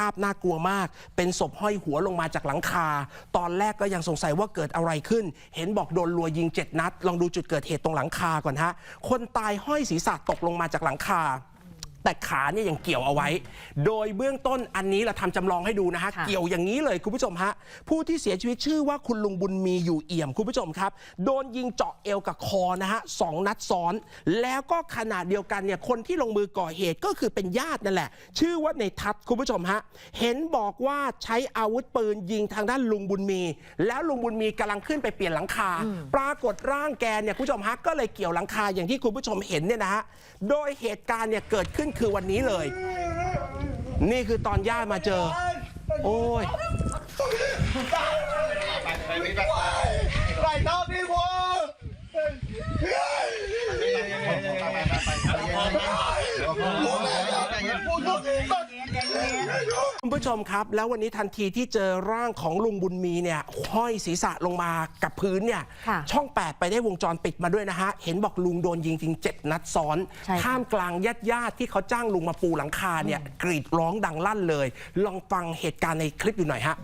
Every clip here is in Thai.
ภาพน่ากลัวมาก เป็นศพห้อยหัวลงมาจากหลังคา ตอนแรกก็ยังสงสัยว่าเกิดอะไรขึ้น เห็นบอกโดนรัวยิง7นัด ลองดูจุดเกิดเหตุตรงหลังคาก่อนฮะ คนตายห้อยศีรษะตกลงมาจากหลังคา แต่ขาเนี่ยยังเกี่ยวเอาไว้ โดยเบื้องต้นอันนี้เราทำจำลองให้ดูนะฮะค่ะเกี่ยวอย่างนี้เลยคุณผู้ชมฮะ ผู้ที่เสียชีวิตชื่อว่าคุณลุงบุญมีอยู่เอี่ยมคุณผู้ชมครับ โดนยิงเจาะเอวกับคอนะฮะสองนัดซ้อน แล้วก็ขนาดเดียวกันเนี่ยคนที่ลงมือก่อเหตุก็คือเป็นญาตินั่นแหละ ชื่อว่าในทัศน์คุณผู้ชมฮะ เห็นบอกว่าใช้อาวุธปืนยิงทางด้านลุงบุญมี แล้วลุงบุญมีกำลังขึ้นไปเปลี่ยนหลังคา ปรากฏร่างแกเนี่ยคุณผู้ชมฮะก็เลยเกี่ยวหลังคาอย่างที่คุณผู้ชมเห็นเนี่ยนะฮะ โดยเหตุการณ์เนี่ยเกิดขึ้นคือวันนี้เลย นี่คือตอนญาติมาเจอ โอ้ย ไล่ทำดีกว่า คุณ ผู้ชมครับ แล้ววันนี้ทันทีที่เจอร่างของลุงบุญมีเนี่ยห้อยศีรษะลงมากับพื้นเนี่ยค่ะช่อง 8 ไปได้วงจรปิดมาด้วยนะฮะ เห็นบอกลุงโดนยิงจริง 7 นัดซ้อนใช่ค่ะท่ามกลางญาติญาติๆที่เขาจ้างลุงมาปูหลังคาเนี่ยกรีดร้องดังลั่นเลย ลองฟังเหตุการณ์ในคลิปดูหน่อยฮะ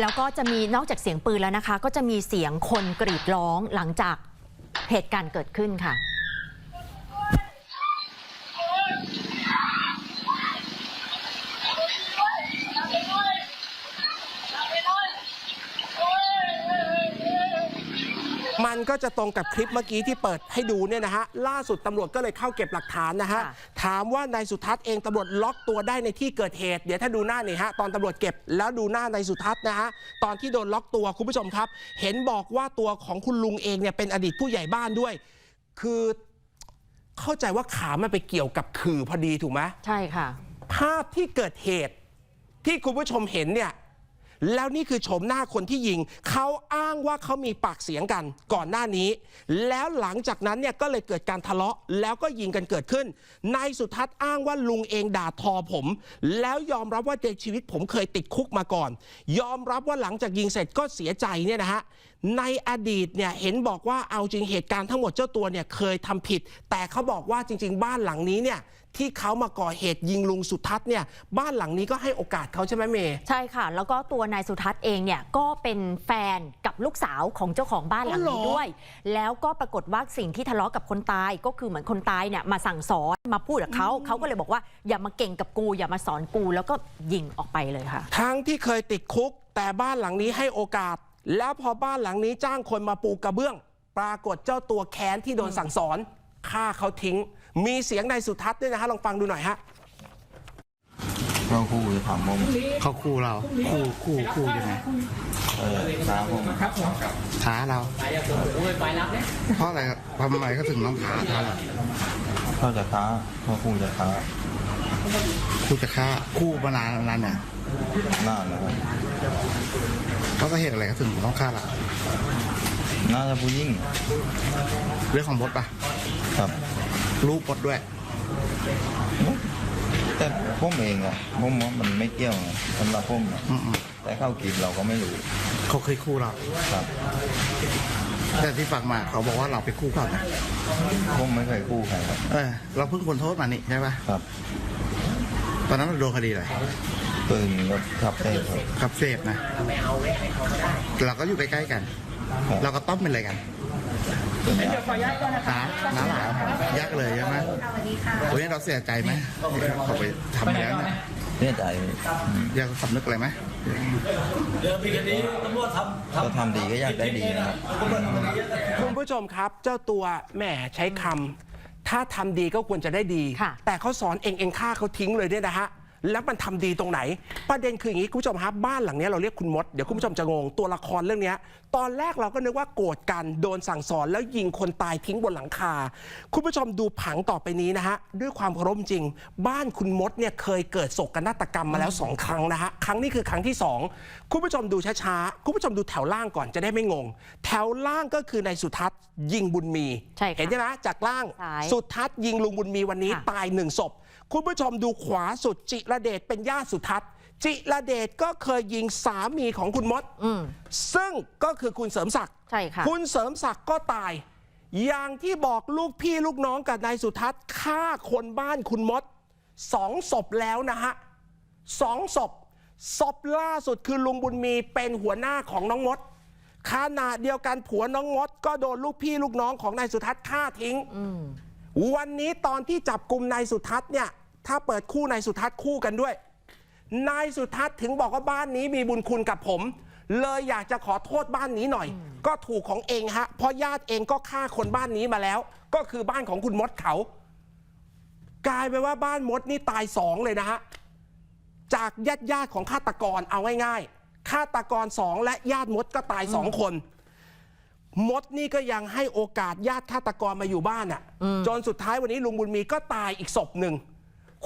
แล้วก็จะมีนอกจากเสียงปืนแล้วนะคะ ก็จะมีเสียงคนกรีดร้องหลังจากเหตุการณ์เกิดขึ้นค่ะ มันก็จะตรงกับคลิปเมื่อกี้ที่เปิดให้ดูเนี่ยนะฮะล่าสุดตำรวจก็เลยเข้าเก็บหลักฐานนะฮะค่ะถามว่านายสุทัศน์เองตำรวจล็อกตัวได้ในที่เกิดเหตุ เดี๋ยวถ้าดูหน้านี่ฮะตอนตำรวจเก็บแล้วดูหน้านายสุทัศน์นะฮะตอนที่โดนล็อกตัวคุณผู้ชมครับ เห็นบอกว่าตัวของคุณลุงเองเนี่ยเป็นอดีตผู้ใหญ่บ้านด้วย คือเข้าใจว่าขามันไปเกี่ยวกับขื่อพอดีถูกไหมใช่ค่ะ ภาพที่เกิดเหตุที่คุณผู้ชมเห็นเนี่ย แล้วนี่คือโฉมหน้าคนที่ยิง เขาอ้างว่าเขามีปากเสียงกันก่อนหน้านี้ แล้วหลังจากนั้นเนี่ยก็เลยเกิดการทะเลาะ แล้วก็ยิงกันเกิดขึ้น นายสุทัศน์อ้างว่าลุงเองด่าทอผม แล้วยอมรับว่าในชีวิตผมเคยติดคุกมาก่อน ยอมรับว่าหลังจากยิงเสร็จก็เสียใจเนี่ยนะฮะในอดีตเนี่ยเห็นบอกว่าเอาจริงเหตุการณ์ทั้งหมดเจ้าตัวเนี่ยเคยทำผิด แต่เขาบอกว่าจริง ๆ บ้านหลังนี้เนี่ย ที่เขามาก่อเหตุยิงลุงสุทัศน์เนี่ยบ้านหลังนี้ก็ให้โอกาสเขาใช่ไหมเมย์ใช่ค่ะ แล้วก็ตัวนายสุทัศน์เองเนี่ยก็เป็นแฟนกับลูกสาวของเจ้าของบ้านหลังอ๋อนี้เหรอด้วย แล้วก็ปรากฏว่าสิ่งที่ทะเลาะกับคนตายก็คือเหมือนคนตายเนี่ยมาสั่งสอนมาพูดกับเขาเขาก็เลยบอกว่าอย่ามาเก่งกับกู อย่ามาสอนกู แล้วก็ยิงออกไปเลยค่ะ ทั้งที่เคยติดคุก แต่บ้านหลังนี้ให้โอกาส แล้วพอบ้านหลังนี้จ้างคนมาปูกระเบื้อง ปรากฏเจ้าตัวแค้นที่โดนสั่งสอน ฆ่าเขาทิ้ง มีเสียงนายสุทัศน์ด้วยนะฮะลองฟังดูหน่อยฮะเราคู่จะถามผมเขาคู่เราคู่คู่คู่ยังไงเออท้าผมท้าเราเพราะอะไรทำไมเขาถึงต้องท้าท้าเราเขาจะท้าเขาคู่จะท้าคู่จะฆ่าคู่มานานนานเนี่ยหน้านะครับเขาก็เหตุอะไรเขาถึงต้องฆ่าเราน่าจะผู้ยิ่งเรื่องของบดปะ ครับลูกบดด้วยแต่ผมเองอะผมว่ามันไม่เกี่ยวไงสำหรับผมอะอืมแต่เข้ากินเราก็ไม่รู้ๆเขาเคยคู่เรา ครับ แต่ที่ฟังมาเขาบอกว่าเราไปคู่เขานะผมไม่เคยคู่ใครครับ เออเราเพิ่งพ้นโทษมานี่ใช่ปะครับตอนนั้นเราโดนคดีอะไรปืนรถขับได้ครับครับเสพนะเราก็อยู่ใกล้ๆกันครับเราก็ต้อมเป็นอะไรกันปืนยาน้าน้า วันนี้เราเสียใจไหมเขาไปทำแล้วเนี่ยเนี่ยใจอยากสำนึกอะไรไหมก็ทำดีก็อยากได้ดีนะครับคุณผู้ชมครับ เจ้าตัวแหมใช้คำถ้าทำดีก็ควรจะได้ดีค่ะแต่เขาสอนเองเองฆ่าเขาทิ้งเลยเนี่ยนะฮะ แล้วมันทำดีตรงไหน ประเด็นคืออย่างนี้คุณผู้ชมครับบ้านหลังเนี้ยเราเรียกคุณมดเดี๋ยวคุณผู้ชมจะงงตัวละครเรื่องเนี้ยตอนแรกเราก็นึกว่าโกรธกันโดนสั่งสอนแล้วยิงคนตายทิ้งบนหลังคา คุณผู้ชมดูผังต่อไปนี้นะฮะด้วยความเคารพจริง บ้านคุณมดเนี่ยเคยเกิดโศกนาฏกรรมมาแล้วสองครั้งนะฮะครั้งนี้คือครั้งที่สองคุณผู้ชมดูช้าๆคุณผู้ชมดูแถวล่างก่อนจะได้ไม่งง แถวล่างก็คือในสุทัศน์ยิงบุญมีใช่ค่ะเห็นใช่ไหมจากล่างซ้ายสุทัศน์ยิงลุงบุญมีวันนี้ค่ะตายหนึ่งศพ คุณผู้ชมดูขวาสุดจิระเดชเป็นญาติสุทัศน์ จิระเดชก็เคยยิงสามีของคุณมด อืม ซึ่งก็คือคุณเสริมศักดิ์ใช่ค่ะ คุณเสริมศักดิ์ก็ตาย อย่างที่บอกลูกพี่ลูกน้องกับนายสุทัศน์ฆ่าคนบ้านคุณมดสองศพแล้วนะฮะสองศพศพล่าสุดคือลุงบุญมีเป็นหัวหน้าของน้องมดขณะเดียวกันผัวน้องมด ก็โดนลูกพี่ลูกน้องของนายสุทัศน์ฆ่าทิ้ง วันนี้ตอนที่จับกลุ่มนายสุทัศน์เนี่ย ถ้าเปิดคู่นายสุทัศน์คู่กันด้วย นายสุทัศน์ถึงบอกว่าบ้านนี้มีบุญคุณกับผม เลยอยากจะขอโทษบ้านนี้หน่อย ก็ถูกของเองฮะเพราะญาติเองก็ฆ่าคนบ้านนี้มาแล้ว ก็คือบ้านของคุณมดเขา กลายไปนว่าบ้านมดนี่ตายสองเลยนะฮะจากญาติญาติๆของฆาตกรเอาง่ายๆฆาตกรสองและญาติมดก็ตายสองคนมดนี่ก็ยังให้โอกาสญาติฆาตกรมาอยู่บ้านอะ่ะจนสุดท้ายวันนี้ลุงบุญมีก็ตายอีกศพหนึ่ง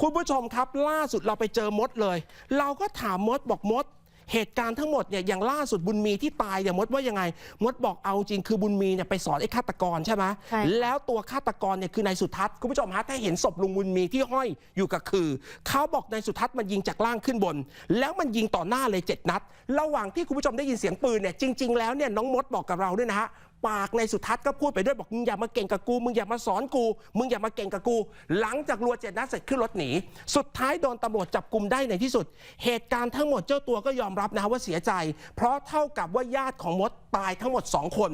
คุณผู้ชมครับ ล่าสุดเราไปเจอมดเลย เราก็ถามมดบอกมด เหตุการณ์ทั้งหมดเนี่ยอย่างล่าสุดบุญมีที่ตายเนี่ยมดว่ายังไง มดบอกเอาจริงคือบุญมีเนี่ยไปสอนไอ้ฆาตกรใช่ไหมใช่ค่ะแล้วตัวฆาตกรเนี่ยคือนายสุทัศน์คุณผู้ชมฮะถ้าเห็นศพลุงบุญมีที่ห้อยอยู่กับคือ เขาบอกนายสุทัศน์มันยิงจากล่างขึ้นบน แล้วมันยิงต่อหน้าเลยเจ็ดนัด ระหว่างที่คุณผู้ชมได้ยินเสียงปืนเนี่ยจริง ๆ แล้วเนี่ยน้องมดบอกกับเราด้วยนะฮะ ปากในายสุทัศน์ก็พูดไปด้วยบอกมึงอย่ามาเก่งกับกูมึงอย่ามาสอนกู มึงอย่ามาเก่งกับกู หลังจากรัวเจ็ดนัดเสร็จขึ้นรถหนี สุดท้ายโดนตำรวจจับกลุ่มได้ในที่สุด เหตุการณ์ทั้งหมดเจ้าตัวก็ยอมรับนะฮะว่าเสียใจ เพราะเท่ากับว่าญาติของมดตายทั้งหมดสองคน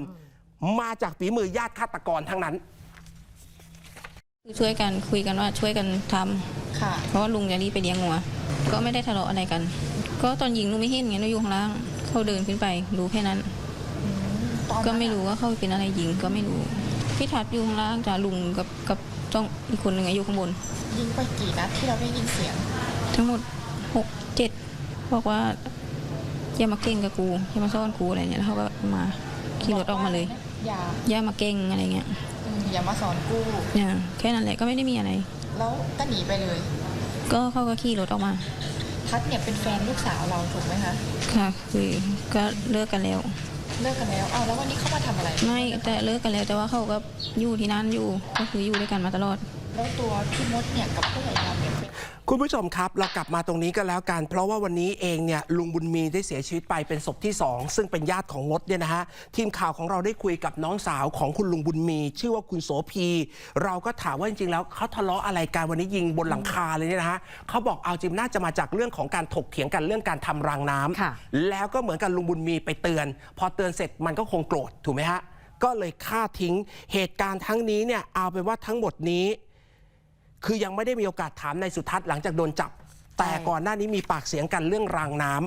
มาจากฝีมือญาติฆาตกรทั้งนั้น คือช่วยกันคุยกันว่าช่วยกันทำค่ะ เพราะว่าลุงจะรีบไปเลี้ยงงัว ก็ไม่ได้ทะเลาะอะไรกัน ก็ตอนยิงลุงไม่เห็นไงหนูอยู่ข้างล่างเขาเดินขึ้นไปรู้แค่นั้นตอนนั้น ก็ไม่รู้ว่าเขาเป็นอะไรยิงก็ไม่รู้พี่ทัดอยู่ข้างล่างจ้ะลุงกับกับต้องอีกคนหนึ่งอะอยู่ข้างบน ยิงไปกี่นัดที่เราได้ยินเสียง ทั้งหมดหกเจ็ดบอกว่าอย่ามาเก่งกับกูอย่ามาซ่อนกูอะไรเนี่ยแล้วเขาก็มาขี่รถออกมาเลยอย่าอย่ามาเก่งอะไรเงี้ยอืมอย่ามาสอนกู้เนี่ยแค่นั้นแหละก็ไม่ได้มีอะไร แล้วก็หนีไปเลย ก็เขาก็ขี่รถออกมาทัศน์เนี่ยเป็นแฟนลูกสาวเราถูกไหมคะค่ะคือก็เลิกกันแล้ว เลิกกันแล้วเอาแล้ววันนี้เขามาทำอะไร ไม่แต่เลิกกันแล้วแต่ว่าเขาก็อยู่ที่นั่นอยู่ก็คืออยู่ด้วยกันมาตลอด แล้วตัวพี่มดเนี่ยกับผู้ใหญ่ดำเนี่ยเป็น คุณผู้ชมครับ เรากลับมาตรงนี้ก็แล้วกัน เพราะว่าวันนี้เองเนี่ยลุงบุญมีได้เสียชีวิตไปเป็นศพที่ 2 ซึ่งเป็นญาติของมดเนี่ยนะฮะทีมข่าวของเราได้คุยกับน้องสาวของคุณลุงบุญมี ชื่อว่าคุณโสพี เราก็ถามว่าจริงๆแล้วเขาทะเลาะอะไรกันวันนี้ยิงบนหลังคาเลยเนี่ยนะฮะเขาบอกเอาจริงน่าจะมาจากเรื่องของการถกเถียงกันเรื่องการทำรางน้ำค่ะแล้วก็เหมือนกันลุงบุญมีไปเตือน พอเตือนเสร็จมันก็คงโกรธถูกไหมฮะก็เลยฆ่าทิ้งเหตุการณ์ทั้งนี้เนี่ยเอาเป็นว่าทั้งหมดนี้ คือยังไม่ได้มีโอกาสถามนายสุทัศน์หลังจากโดนจับ แต่ก่อนหน้านี้มีปากเสียงกันเรื่องรางน้ำ